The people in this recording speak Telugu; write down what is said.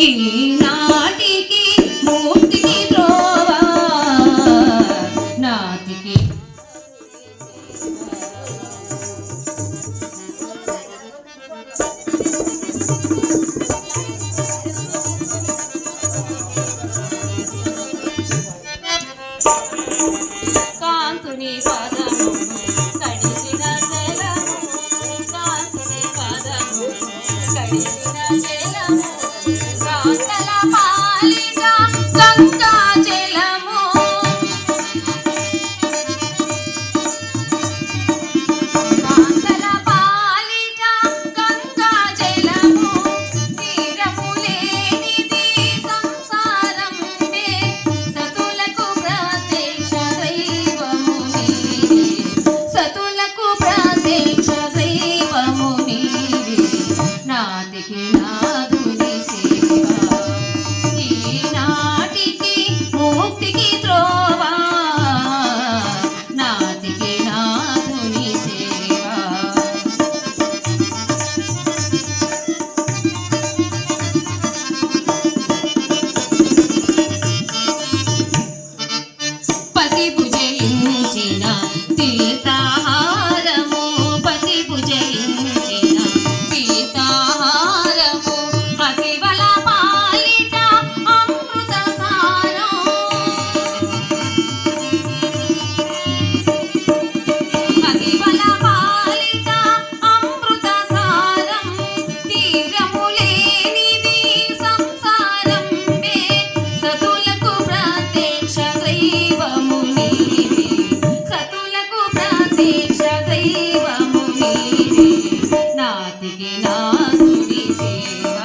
ఈనాటికి మూర్తికి త్రోవా? నాటికి. కాంతుని పదము కడిగిన జలము కాంతుని పదము కడిగిన జలము দেখে না నాతికి నాసుడి సేవ